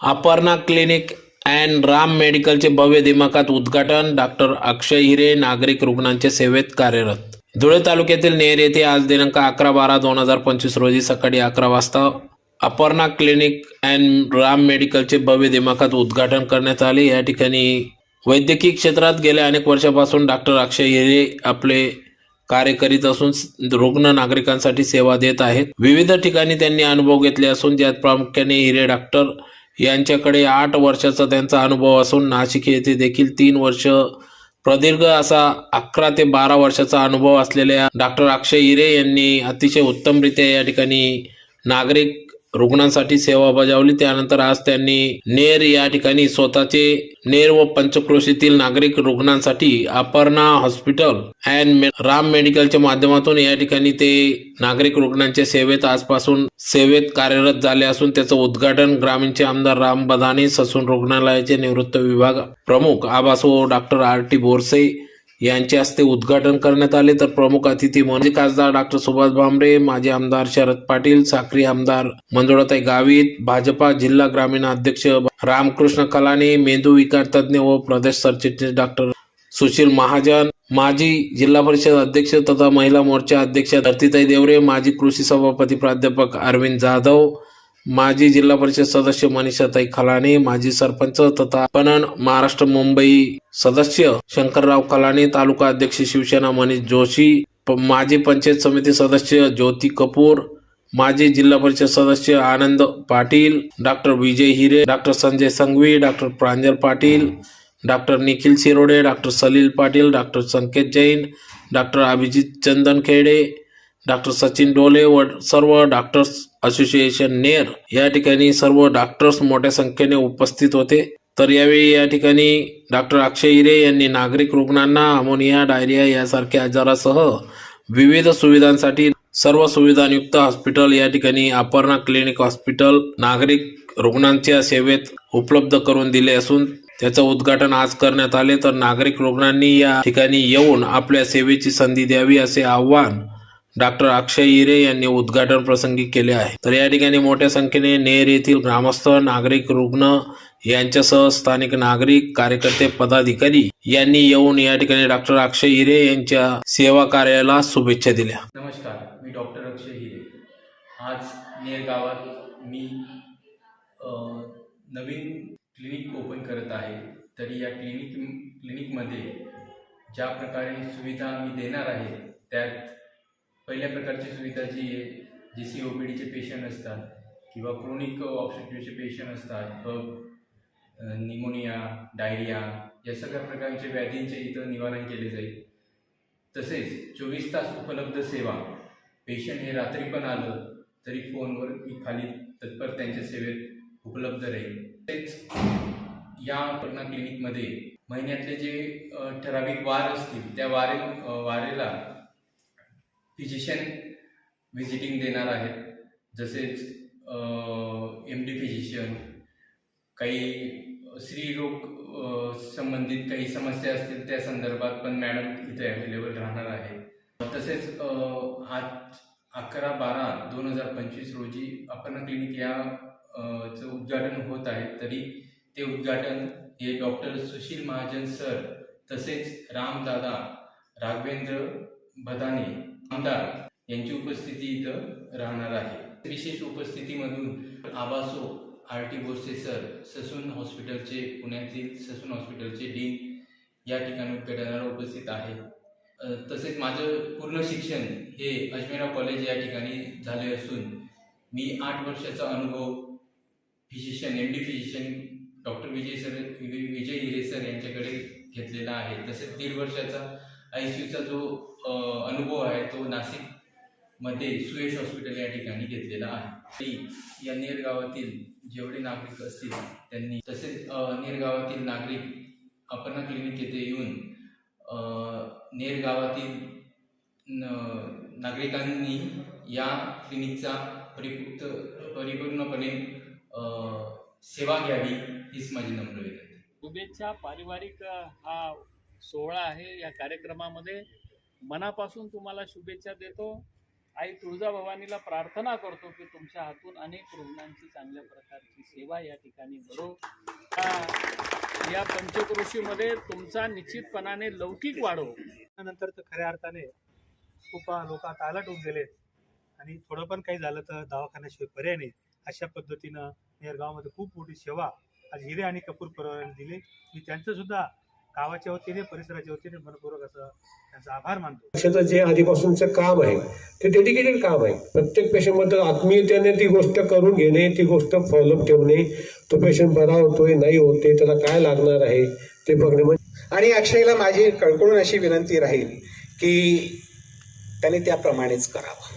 Aparna clinic and Ram मेडिकलचे भव्य दिमाखात उद्घाटन. डॉक्टर अक्षय हिरे नागरिक रुग्णांच्या सेवेत कार्यरत. धुळे तालुक्यातील नेर येथे आज दिनांक अकरा बारा दोन हजार पंचवीस रोजी सकाळी अकरा वाजता अपर्णा क्लिनिक अँड राम मेडिकलचे भव्य दिमाखात उद्घाटन करण्यात आले. या ठिकाणी वैद्यकीय क्षेत्रात गेल्या अनेक वर्षापासून डॉक्टर अक्षय हिरे आपले कार्य करीत असून रुग्ण नागरिकांसाठी सेवा देत आहेत. विविध ठिकाणी त्यांनी अनुभव घेतले असून ज्यात प्रामुख्याने हिरे डॉक्टर यांच्याकडे आठ वर्षाचा त्यांचा अनुभव असून नाशिक येथे देखील तीन वर्ष प्रदीर्घ असा अकरा ते बारा वर्षाचा अनुभव असलेल्या डॉक्टर अक्षय हिरे यांनी अतिशय उत्तमरित्या या ठिकाणी नागरिक रुग्णांसाठी सेवा बजावली. त्यानंतर आज त्यांनी नेर या ठिकाणी स्वतःचे नेर व पंचक्रोशीतील नागरिक रुग्णांसाठी अपर्णा हॉस्पिटल अँड मे- राम मेडिकलच्या माध्यमातून या ठिकाणी ते नागरिक रुग्णांच्या सेवेत आजपासून सेवेत कार्यरत झाले असून त्याचं उद्घाटन ग्रामीणचे आमदार राम बदाने ससून रुग्णालयाचे निवृत्त विभाग प्रमुख Abaso doctor R T Borse यांच्या हस्ते उद्घाटन करण्यात आले. तर प्रमुख अतिथी म्हणजे खासदार डॉक्टर सुभाष भामरे माजी आमदार शरद पाटील साक्री आमदार मंजुळाताई गावित भाजपा जिल्हा ग्रामीण अध्यक्ष रामकृष्ण कलानी मेंदू विकार तज्ज्ञ व प्रदेश सरचिटणीस डॉक्टर सुशील महाजन माजी जिल्हा परिषद अध्यक्ष तथा महिला मोर्चा अध्यक्ष धरतीताई देवरे माजी कृषी सभापती प्राध्यापक अरविंद जाधव माजी जिल्हा परिषद सदस्य मनीषाताई खलाने माजी सरपंच तथा पणन महाराष्ट्र मुंबई सदस्य शंकरराव कलाणे तालुका अध्यक्ष शिवसेना मनीष जोशी प- माजी पंचायत समिती सदस्य ज्योती कपूर माजी जिल्हा परिषद सदस्य Anand Patil doctor Vijay Hire doctor Sanjay Sanghavi doctor Pranjal Patil doctor Nikhil Shirode doctor Salil Patil doctor Sanket Jain doctor Abhijit Chandan Khede doctor Sachin डोले व सर्व डॉक्टर्स असोसिएशन नेर या ठिकाणी सर्व डॉक्टर्स मोठ्या संख्येने उपस्थित होते. तर यावेळी या ठिकाणी डॉक्टर अक्षय हिरे यांनी नागरिक रुग्णांना अमोनिया डायरिया यासारख्या आजारासह विविध सुविधांसाठी सर्व सुविधांयुक्त हॉस्पिटल या ठिकाणी अपर्णा क्लिनिक हॉस्पिटल नागरिक रुग्णांच्या सेवेत उपलब्ध करून दिले असून त्याचं उद्घाटन आज करण्यात आले. तर नागरिक रुग्णांनी या ठिकाणी येऊन आपल्या सेवेची संधी द्यावी असे आव्हान डॉक्टर अक्षय हिरे यांनी उद्घाटन प्रसंगी केले आहे. तर या ठिकाणी मोठ्या संख्येने नेर येथील ग्रामस्थ नागरिक रुग्ण यांच्यासह स्थानिक नागरिक कार्यकर्ते पदाधिकारी यांनी येऊन या ठिकाणी डॉक्टर अक्षय हिरे यांच्या सेवा कार्याला शुभेच्छा दिल्या. नमस्कार मी डॉक्टर अक्षय हिरे आज नेर गावात मी नवीन क्लिनिक ओपन करत आहे. तरी या क्लिनिक क्लिनिकमध्ये ज्या प्रकारे सुविधा मी देणार आहे त्यात पहिल्या प्रकारची सुविधा जी आहे जे सी ओ पी डीचे पेशंट असतात किंवा क्रोनिक ऑब्स्ट्रक्टिव्हचे पेशंट असतात कफ निमोनिया डायरिया या सगळ्या प्रकारच्या व्याधींचे इथं निवारण केले जाईल. तसेच चोवीस तास उपलब्ध सेवा पेशंट हे रात्री पण आलं तरी फोनवर मी खाली तत्पर त्यांच्या सेवेत उपलब्ध राहील. तेच या करुणा क्लिनिकमध्ये महिन्यातले जे ठराविक वार असतील त्या वारे वारेला फिजिशियन व्हिजिटिंग देणार आहेत. जसेच एम डी फिजिशियन काही स्त्रीरोग संबंधित काही समस्या असतील त्या संदर्भात पण मॅडम इथे अवेलेबल राहणार आहे. तसेच आज अकरा बारा दोन हजार पंचवीस रोजी अपर्ण क्लिनिक या चं उद्घाटन होत आहे. तरी ते उद्घाटन हे डॉक्टर सुशील महाजन सर तसेच रामदादा राघवेंद्र भदाने आमदार यांची उपस्थिती इथं राहणार आहे. विशेष उपस्थितीमधून Abaso R T Borse sir Sassoon हॉस्पिटलचे पुण्यातील ससून हॉस्पिटलचे डीन या ठिकाणी उद्घाटनाला उपस्थित आहे. तसेच माझं पूर्ण शिक्षण हे अजमेरा कॉलेज या ठिकाणी झाले असून मी आठ वर्षाचा अनुभव physician M D physician doctor Vijay sir वि- विजय हिरे सर यांच्याकडे घेतलेला आहे. तसेच दीड वर्षाचा आय सी यूचा जो अनुभव आहे तो नाशिकमध्ये सुयश हॉस्पिटल या ठिकाणी घेतलेला आहे. या नेर गावातील जेवढे नागरिक असतील त्यांनी तसेच अ, नेर गावातील नागरिक अपर्णा क्लिनिक येथे येऊन नेरगावातील नेर गावातील नागरिकांनी या क्लिनिकचा परिपूर्त परिपूर्णपणे सेवा घ्यावी हीच माझी नम्र विनंती. शुभेच्छा पारिवारिक हा सोहळा आहे या कार्यक्रमामध्ये. मनापासून तुम्हाला शुभेच्छा देतो. आई तुळजाभवानीला प्रार्थना करतो की तुमच्या हातून अनेक रुग्णांची चांगल्या प्रकारची सेवा या ठिकाणी घडो या पंचक्रोशीमध्ये तुमचा निश्चितपणाने लौकिक वाढो. नंतर तर खऱ्या अर्थाने खूप लोक आता अलर्ट होऊन गेले आणि थोडं पण काही झालं तर दवाखान्याशिवाय पर्याय नाही. अशा पद्धतीनं नेरगावमध्ये खूप मोठी सेवा आज हिरे आणि कपूर परिवाराने दिली. मी त्यांचं सुद्धा गावाच्या वतीने परिसराच्या वतीने मनपूर्वक असं त्यांचा आभार मानतो. पक्षाचं जे आधीपासूनचं काम आहे ते डेडिकेटेड काम आहे. प्रत्येक पेशंटबद्दल आत्मीयतेने ती गोष्ट करून घेणे ती गोष्ट फॉलोअप ठेवणे तो पेशंट बरा होतोय नाही होते त्याला काय लागणार आहे ते बघणे म्हणजे आणि अक्षयला माझी कळकळून अशी विनंती राहील की त्याने त्याप्रमाणेच करावं.